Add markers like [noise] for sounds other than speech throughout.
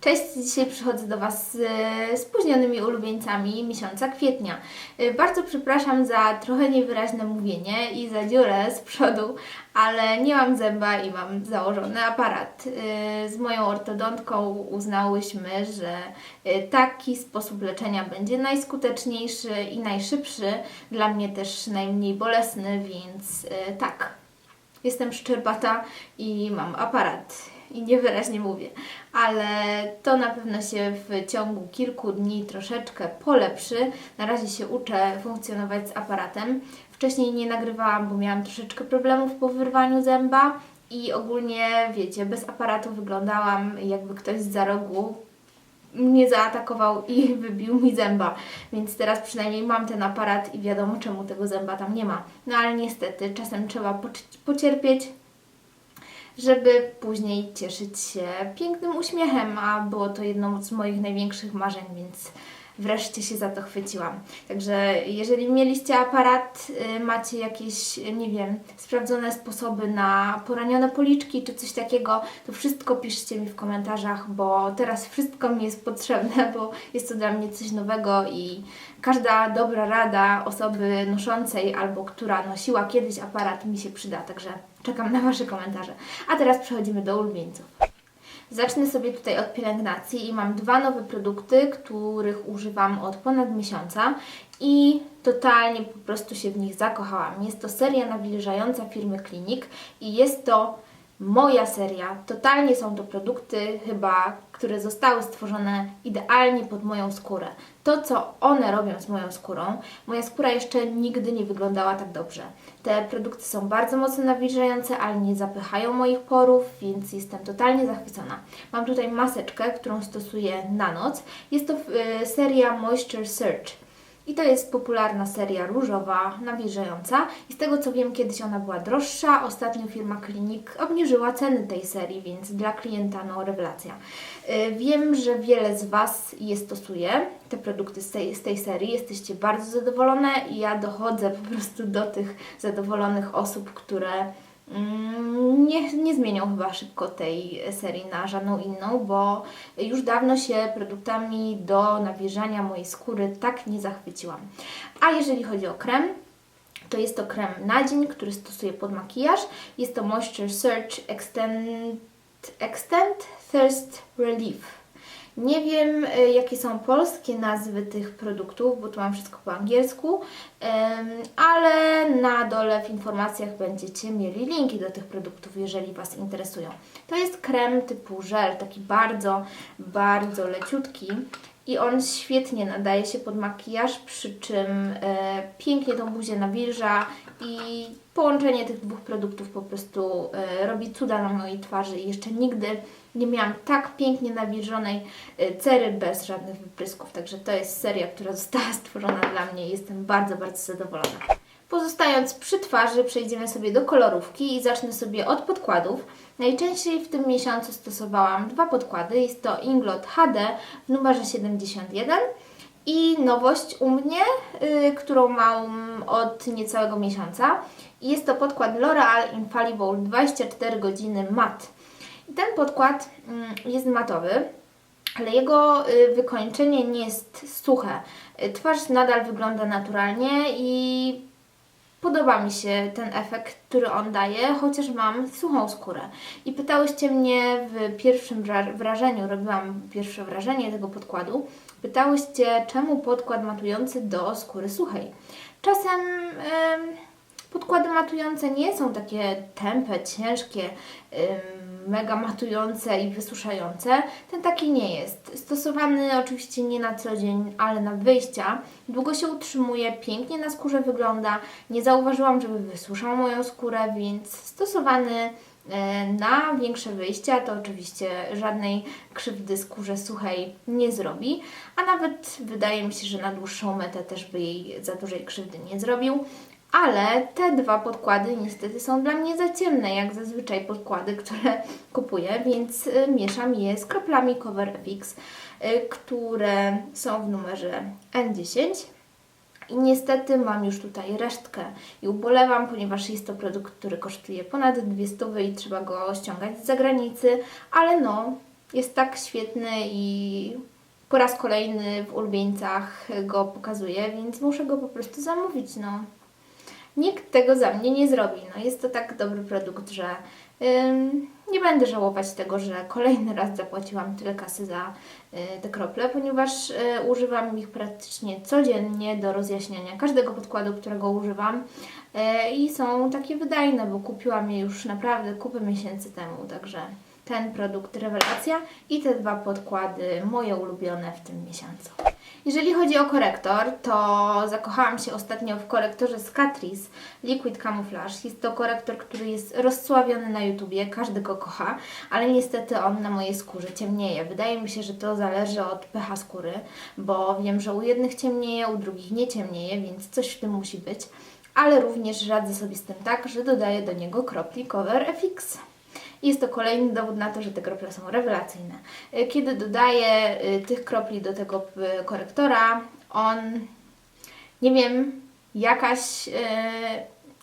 Cześć, dzisiaj przychodzę do Was z spóźnionymi ulubieńcami miesiąca kwietnia. E, Bardzo przepraszam za trochę niewyraźne mówienie i za dziurę z przodu, ale nie mam zęba i mam założony aparat. E, Z moją ortodontką uznałyśmy, że e, taki sposób leczenia będzie najskuteczniejszy i najszybszy, dla mnie też najmniej bolesny, więc tak. Jestem szczerbata i mam aparat i niewyraźnie mówię, ale to na pewno się w ciągu kilku dni troszeczkę polepszy. Na razie się uczę funkcjonować z aparatem. Wcześniej nie nagrywałam, bo miałam troszeczkę problemów po wyrwaniu zęba i ogólnie, wiecie, bez aparatu wyglądałam jakby ktoś z za rogu mnie zaatakował i [laughs] wybił mi zęba. Więc teraz przynajmniej mam ten aparat i wiadomo czemu tego zęba tam nie ma. No ale niestety czasem trzeba poc- pocierpieć, żeby później cieszyć się pięknym uśmiechem, a było to jedno z moich największych marzeń, więc wreszcie się za to chwyciłam. Także jeżeli mieliście aparat, y, macie jakieś, nie wiem, sprawdzone sposoby na poranione policzki czy coś takiego, to wszystko piszcie mi w komentarzach, bo teraz wszystko mi jest potrzebne, bo jest to dla mnie coś nowego i każda dobra rada osoby noszącej albo która nosiła kiedyś aparat mi się przyda, także czekam na Wasze komentarze. A teraz przechodzimy do ulubieńców. Zacznę sobie tutaj od pielęgnacji i mam dwa nowe produkty, których używam od ponad miesiąca i totalnie po prostu się w nich zakochałam. Jest to seria nawilżająca firmy Klinik i jest to moja seria. Totalnie są to produkty chyba, które zostały stworzone idealnie pod moją skórę. To, co one robią z moją skórą, moja skóra jeszcze nigdy nie wyglądała tak dobrze. Te produkty są bardzo mocno nawilżające, ale nie zapychają moich porów, więc jestem totalnie zachwycona. Mam tutaj maseczkę, którą stosuję na noc. Jest to y, seria Moisture Search. I to jest popularna seria różowa, nawilżająca. I z tego co wiem, kiedyś ona była droższa. Ostatnio firma Klinik obniżyła ceny tej serii, więc dla klienta no rewelacja. Yy, Wiem, że wiele z Was je stosuje, te produkty z tej, z tej serii. Jesteście bardzo zadowolone i ja dochodzę po prostu do tych zadowolonych osób, które nie, nie zmienią chyba szybko tej serii na żadną inną, bo już dawno się produktami do nawilżania mojej skóry tak nie zachwyciłam. A jeżeli chodzi o krem, to jest to krem na dzień, który stosuję pod makijaż. Jest to Moisture Search Extend Thirst Relief. Nie wiem, y, jakie są polskie nazwy tych produktów, bo tu mam wszystko po angielsku, ale na dole w informacjach będziecie mieli linki do tych produktów, jeżeli Was interesują. To jest krem typu żel, taki bardzo, bardzo leciutki i on świetnie nadaje się pod makijaż, przy czym e, pięknie tą buzię nawilża i połączenie tych dwóch produktów po prostu e, robi cuda na mojej twarzy i jeszcze nigdy nie miałam tak pięknie nawilżonej e, cery bez żadnych wyprysków, także to jest seria, która została [laughs] stworzona dla mnie i jestem bardzo, bardzo zadowolona. Pozostając przy twarzy, przejdziemy sobie do kolorówki i zacznę sobie od podkładów. Najczęściej w tym miesiącu stosowałam dwa podkłady. Jest to Inglot HD w numerze 71 i nowość u mnie, y, którą mam od niecałego miesiąca. Jest to podkład L'Oreal Infallible 24 godziny mat. I ten podkład mm, jest matowy, ale jego y, wykończenie nie jest suche. Y, Twarz nadal wygląda naturalnie i Podoba mi się ten efekt, który on daje, chociaż mam suchą skórę. I pytałyście mnie w pierwszym wra- wrażeniu, robiłam pierwsze wrażenie tego podkładu, pytałyście, czemu podkład matujący do skóry suchej. Czasem em, podkłady matujące nie są takie tępe, ciężkie, mega matujące i wysuszające. Ten taki nie jest. Stosowany oczywiście nie na co dzień, ale na wyjścia. Długo się utrzymuje, pięknie na skórze wygląda. Nie zauważyłam, żeby wysuszał moją skórę, więc stosowany e, na większe wyjścia to oczywiście żadnej krzywdy skórze suchej nie zrobi, a nawet wydaje mi się, że na dłuższą metę też by jej za dużej krzywdy nie zrobił. Ale te dwa podkłady niestety są dla mnie za ciemne, jak zazwyczaj podkłady, które [laughs] kupuję, więc y, mieszam je z kroplami Cover FX, y, które są w numerze N10. I niestety mam już tutaj resztkę i ubolewam, ponieważ jest to produkt, który kosztuje ponad 200 i trzeba go ściągać z zagranicy, ale no, jest tak świetny i po raz kolejny w ulubieńcach go pokazuję, więc muszę go po prostu zamówić, no. Nikt tego za mnie nie zrobi. No, jest to tak dobry produkt, że nie będę żałować tego, że kolejny raz zapłaciłam tyle kasy za y, te krople, ponieważ y, używam ich praktycznie codziennie do rozjaśniania każdego podkładu, którego używam y, i są takie wydajne, bo kupiłam je już naprawdę kupę miesięcy temu, także ten produkt rewelacja i te dwa podkłady moje ulubione w tym miesiącu. Jeżeli chodzi o korektor, to zakochałam się ostatnio w korektorze z Catrice Liquid Camouflage. Jest to korektor, który jest rozsławiony na YouTubie, każdy go kocha, ale niestety on na mojej skórze ciemnieje. Wydaje mi się, że to zależy od pH skóry, bo wiem, że u jednych ciemnieje, u drugich nie ciemnieje, więc coś w tym musi być. Ale również radzę sobie z tym tak, że dodaję do niego kropli Cover FX. Jest to kolejny dowód na to, że te krople są rewelacyjne. Y, Kiedy dodaję y, tych kropli do tego y, korektora, on, nie wiem, jakaś,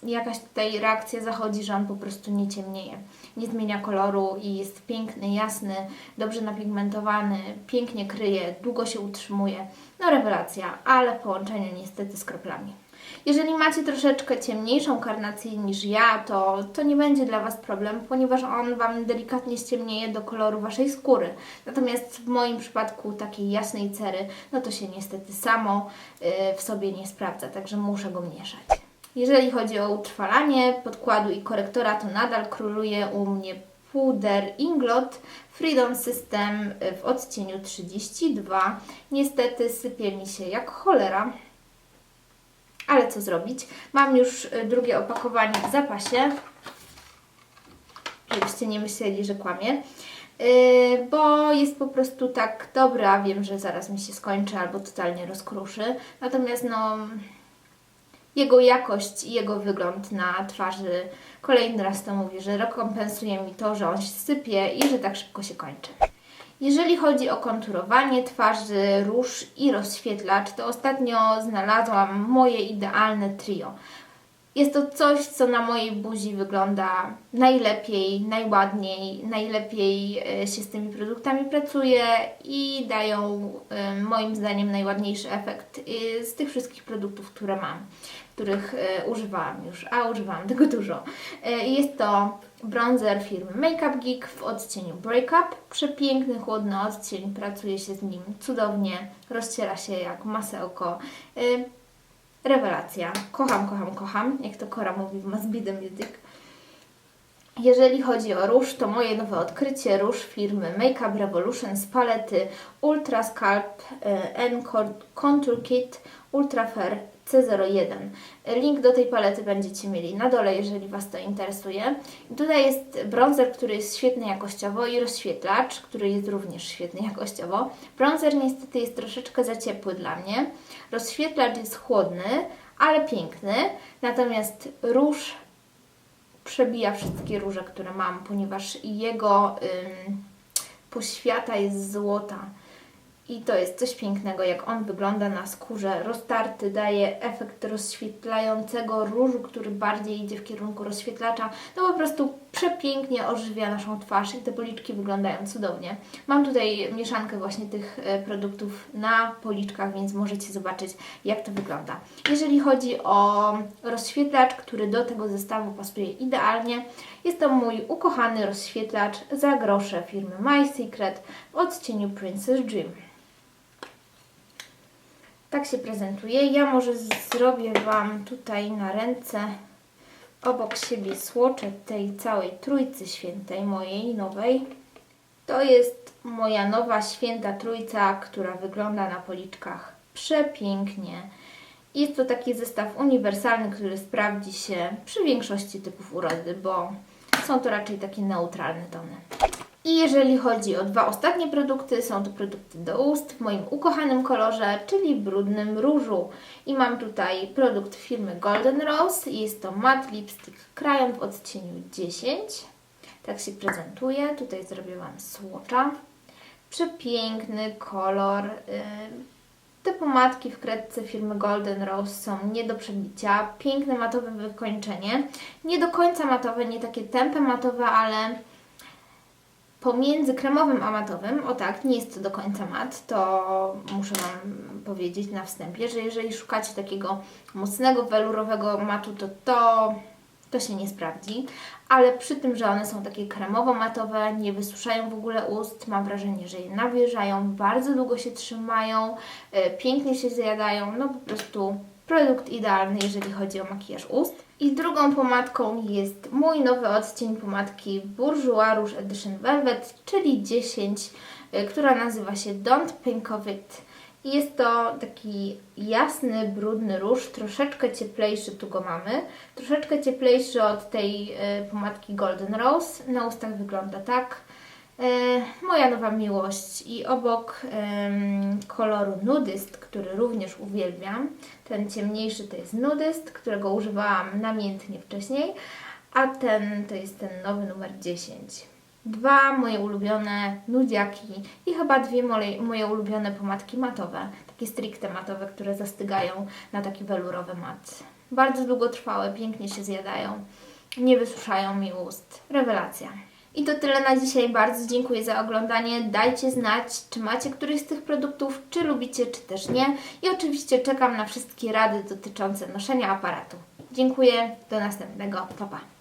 jakaś tutaj reakcja zachodzi, że on po prostu nie ciemnieje. Nie zmienia koloru i jest piękny, jasny, dobrze napigmentowany, pięknie kryje, długo się utrzymuje. No rewelacja, ale w połączeniu niestety z kroplami. Jeżeli macie troszeczkę ciemniejszą karnację niż ja, to, to nie będzie dla Was problem, ponieważ on Wam delikatnie ściemnieje do koloru Waszej skóry. Natomiast w moim przypadku takiej jasnej cery, no to się niestety samo y, w sobie nie sprawdza, także muszę go mieszać. Jeżeli chodzi o utrwalanie podkładu i korektora, to nadal króluje u mnie puder Inglot Freedom System w odcieniu 32. Niestety sypie mi się jak cholera. Ale co zrobić? Mam już y, drugie opakowanie w zapasie, żebyście nie myśleli, że kłamie. Yy, bo jest po prostu tak dobra, wiem, że zaraz mi się skończy albo totalnie rozkruszy. Natomiast no, jego jakość i jego wygląd na twarzy, kolejny raz to mówię, że rekompensuje mi to, że on się sypie i że tak szybko się kończy. Jeżeli chodzi o konturowanie twarzy, róż i rozświetlacz, to ostatnio znalazłam moje idealne trio. Jest to coś, co na mojej buzi wygląda najlepiej, najładniej, najlepiej e, się z tymi produktami pracuje i dają e, moim zdaniem najładniejszy efekt e, z tych wszystkich produktów, które mam, których używałam już, a używałam [laughs] tego dużo. Jest to bronzer firmy Makeup Geek w odcieniu Breakup. Przepiękny, chłodny odcień, pracuje się z nim cudownie, rozciera się jak masełko. Rewelacja. Kocham, kocham, kocham. Jak to Kora mówi w Must Be Music. Jeżeli chodzi o róż, to moje nowe odkrycie róż firmy Makeup Revolution z palety Ultra Scalp N Contour Kit Ultra Fair C01. Link do tej palety będziecie mieli na dole, jeżeli Was to interesuje. I tutaj jest bronzer, który jest świetny jakościowo i rozświetlacz, który jest również świetny jakościowo. Bronzer niestety jest troszeczkę za ciepły dla mnie. Rozświetlacz jest chłodny, ale piękny. Natomiast róż przebija wszystkie róże, które mam, ponieważ jego ym, poświata jest złota. I to jest coś pięknego, jak on wygląda na skórze. Roztarty daje efekt rozświetlającego różu, który bardziej idzie w kierunku rozświetlacza. No po prostu przepięknie ożywia naszą twarz i te policzki wyglądają cudownie. Mam tutaj mieszankę właśnie tych e, produktów na policzkach, więc możecie zobaczyć, jak to wygląda. Jeżeli chodzi o rozświetlacz, który do tego zestawu pasuje idealnie, jest to mój ukochany rozświetlacz za grosze firmy My Secret w odcieniu Princess Dream. Tak się prezentuje. Ja może zrobię Wam tutaj na ręce obok siebie słocze tej całej Trójcy Świętej, mojej nowej. To jest moja nowa Święta Trójca, która wygląda na policzkach przepięknie. Jest to taki zestaw uniwersalny, który sprawdzi się przy większości typów urody, bo są to raczej takie neutralne tony. I jeżeli chodzi o dwa ostatnie produkty, są to produkty do ust w moim ukochanym kolorze, czyli brudnym różu. I mam tutaj produkt firmy Golden Rose. Jest to matte lipstick krajon w odcieniu 10. Tak się prezentuje. Tutaj zrobię Wam słocza. Przepiękny kolor. Te pomadki w kredce firmy Golden Rose są nie do przebicia. Piękne matowe wykończenie. Nie do końca matowe, nie takie tępe matowe, ale pomiędzy kremowym a matowym, o tak, nie jest to do końca mat, to muszę Wam powiedzieć na wstępie, że jeżeli szukacie takiego mocnego, welurowego matu, to to, to się nie sprawdzi, ale przy tym, że one są takie kremowo-matowe, nie wysuszają w ogóle ust, mam wrażenie, że je nawilżają, bardzo długo się trzymają, e, pięknie się zjadają, no po prostu produkt idealny, jeżeli chodzi o makijaż ust. I drugą pomadką jest mój nowy odcień pomadki Bourjois Rouge Edition Velvet, czyli 10, y, która nazywa się Don't Pink of It. Jest to taki jasny, brudny róż, troszeczkę cieplejszy, tu go mamy, troszeczkę cieplejszy od tej y, pomadki Golden Rose. Na ustach wygląda tak. E, moja nowa miłość i obok koloru nudyst, który również uwielbiam, ten ciemniejszy to jest nudyst, którego używałam namiętnie wcześniej, a ten to jest ten nowy numer 10. Dwa moje ulubione nudziaki i chyba dwie moje ulubione pomadki matowe, takie stricte matowe, które zastygają na taki welurowy mat. Bardzo długotrwałe, pięknie się zjadają, nie wysuszają mi ust. Rewelacja. I to tyle na dzisiaj. Bardzo dziękuję za oglądanie. Dajcie znać, czy macie któryś z tych produktów, czy lubicie, czy też nie. I oczywiście czekam na wszystkie rady dotyczące noszenia aparatu. Dziękuję. Do następnego. Pa, pa.